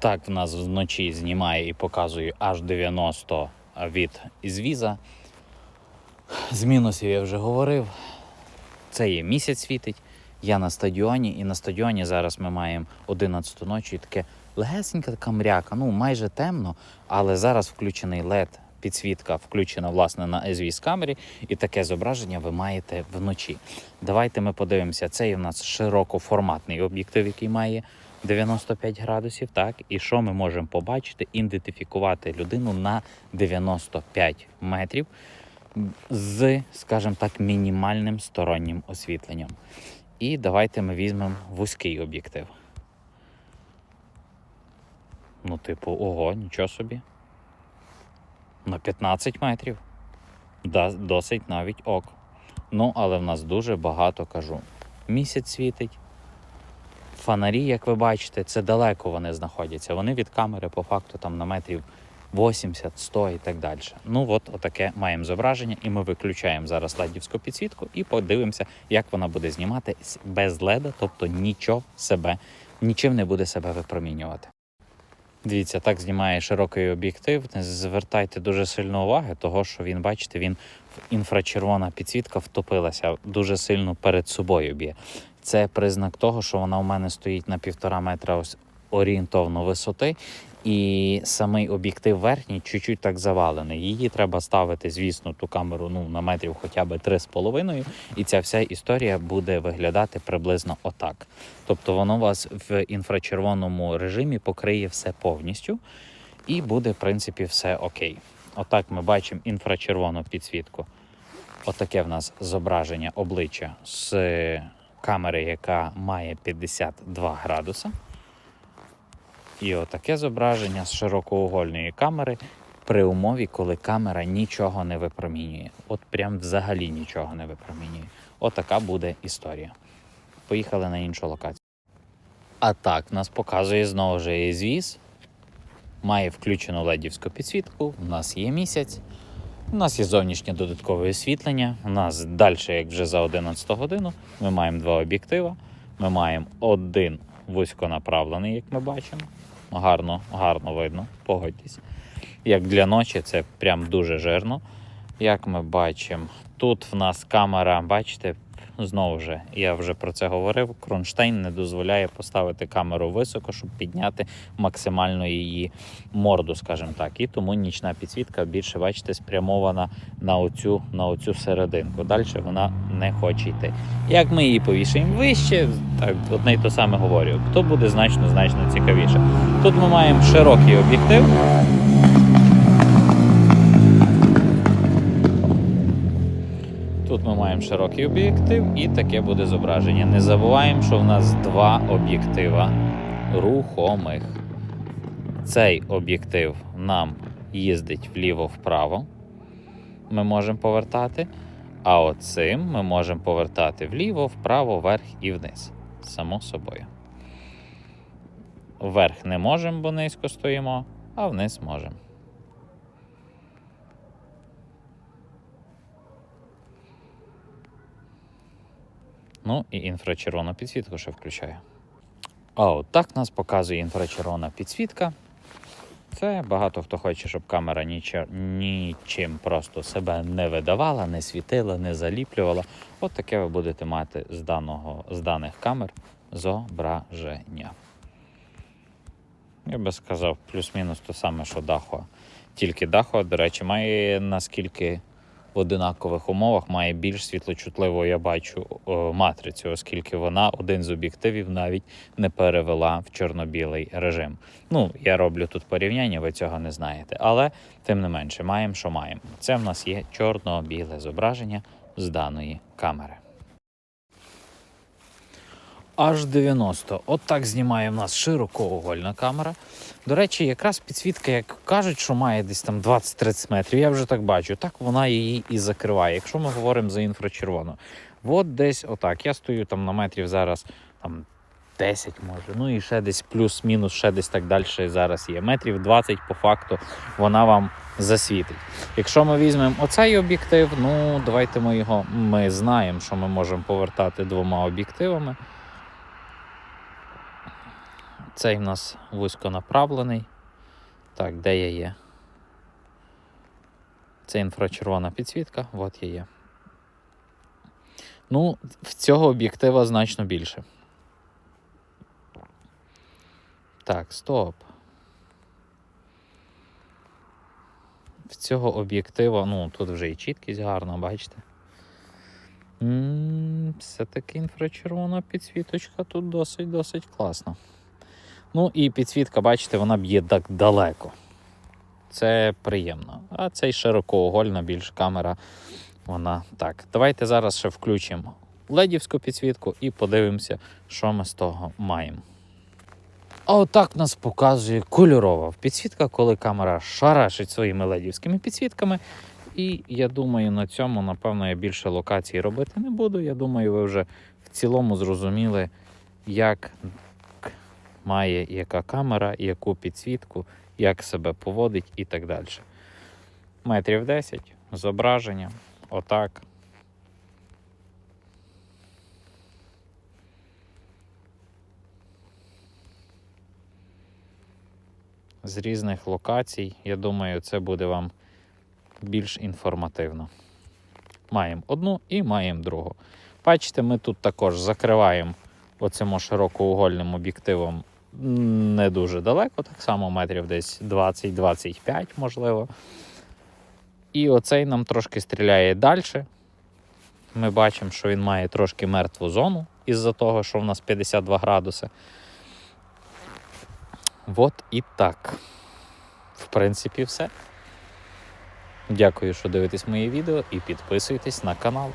Так в нас вночі знімає і показує аж 90 від ізвіза. З мінусів я вже говорив. Це є місяць світить. Я на стадіоні, і на стадіоні зараз ми маємо 11 ночі. Таке легесенька така мряка, ну майже темно, але зараз включений LED, підсвітка включена власне на SVS камері, і таке зображення ви маєте вночі. Давайте ми подивимося. Це є в нас широкоформатний об'єктив, який має 95 градусів. Так, і що ми можемо побачити? Ідентифікувати людину на 95 метрів з, скажімо так, мінімальним стороннім освітленням. І давайте ми візьмемо вузький об'єктив. Ну, типу, ого, нічого собі. На 15 метрів. Досить навіть ок. Ну, але в нас дуже багато кажу. Місяць світить. Фонарі, як ви бачите, це далеко вони знаходяться. Вони від камери по факту там на метрів 80, 100 і так далі. Ну от отаке маємо зображення, і ми виключаємо зараз ледівську підсвітку і подивимося, як вона буде знімати без леда, тобто нічого себе, нічим не буде себе випромінювати. Дивіться, так знімає широкий об'єктив. Не звертайте дуже сильно уваги, того що він, бачите, він інфрачервона підсвітка втопилася дуже сильно перед собою б'є. Це признак того, що вона у мене стоїть на півтора метра ось орієнтовно висоти, і самий об'єктив верхній чуть-чуть так завалений. Її треба ставити, звісно, ту камеру ну, на метрів хоча б 3,5, і ця вся історія буде виглядати приблизно отак. Тобто воно вас в інфрачервоному режимі покриє все повністю, і буде, в принципі, все окей. Отак ми бачимо інфрачервону підсвітку. Отаке в нас зображення обличчя з камери, яка має 52 градуса. І отаке зображення з широкоугольної камери при умові, коли камера нічого не випромінює. От прям взагалі нічого не випромінює. Отака буде історія. Поїхали на іншу локацію. А так, нас показує знову ж звіз. Має включену ледівську підсвітку. У нас є місяць. У нас є зовнішнє додаткове освітлення. У нас далі, як вже за 11 годину, ми маємо два об'єктива. Ми маємо один вузьконаправлений, як ми бачимо. Гарно, гарно видно, погодьтесь. Як для ночі, це прям дуже жирно. Як ми бачимо, тут в нас камера, бачите, знову ж, я вже про це говорив. Кронштейн не дозволяє поставити камеру високо, щоб підняти максимально її морду, скажімо так. І тому нічна підсвітка більше, бачите, спрямована на оцю, на оцю серединку. Далі вона не хоче йти. Як ми її повішаємо вище, так одне й то саме говорю. Хто буде значно значно цікавіше. Тут ми маємо широкий об'єктив. Тут широкий об'єктив і таке буде зображення. Не забуваємо, що в нас два об'єктива рухомих. Цей об'єктив нам їздить вліво-вправо. Ми можемо повертати. А оцим ми можемо повертати вліво, вправо, вверх і вниз. Само собою. Вверх не можемо, бо низько стоїмо, а вниз можемо. Ну і інфрачервону підсвітку ще включаю. А от так нас показує інфрачервона підсвітка. Це багато хто хоче, щоб камера ніче- нічим просто себе не видавала, не світила, не заліплювала. От таке ви будете мати з, даного, з даних камер зображення. Я би сказав, плюс-мінус те саме, що Дахо. Тільки Дахо, до речі, має наскільки в одинакових умовах має більш світлочутливу, я бачу, матрицю, оскільки вона один з об'єктивів навіть не перевела в чорно-білий режим. Ну, я роблю тут порівняння, ви цього не знаєте. Але тим не менше, маємо, що маємо. Це в нас є чорно-біле зображення з даної камери. Аж 90. От так знімає в нас широкоугольна камера. До речі, якраз підсвітка, як кажуть, що має десь там 20-30 метрів, я вже так бачу. Так вона її і закриває. Якщо ми говоримо за інфрачервону, от десь отак. Я стою там на метрів зараз там 10 може. Ну і ще десь плюс-мінус, ще десь так далі зараз є. Метрів 20 по факту вона вам засвітить. Якщо ми візьмемо оцей об'єктив, ну давайте ми його. Ми знаємо, що ми можемо повертати двома об'єктивами. Цей в нас вузьконаправлений. Так, де я є? Це інфрачервона підсвітка, от я є. Ну, в цього об'єктива значно більше. Так, стоп. В цього об'єктива, ну, тут вже і чіткість гарна, бачите? Все-таки інфрачервона підсвіточка тут досить-досить класна. Ну і підсвітка, бачите, вона б'є так далеко. Це приємно. А цей широкоугольна більш камера. Вона так. Давайте зараз ще включимо ледівську підсвітку і подивимося, що ми з того маємо. А отак нас показує кольорова підсвітка, коли камера шарашить своїми ледівськими підсвітками. І я думаю, на цьому, напевно, я більше локацій робити не буду. Я думаю, ви вже в цілому зрозуміли, як має яка камера, яку підсвітку, як себе поводить і так далі. Метрів 10, зображення, отак. З різних локацій, я думаю, це буде вам більш інформативно. Маємо одну і маємо другу. Бачите, ми тут також закриваємо оцим широкоугольним об'єктивом не дуже далеко, так само метрів десь 20-25, можливо. І оцей нам трошки стріляє далі. Ми бачимо, що він має трошки мертву зону із-за того, що в нас 52 градуси. От і так. В принципі, все. Дякую, що дивитесь мої відео і підписуйтесь на канал.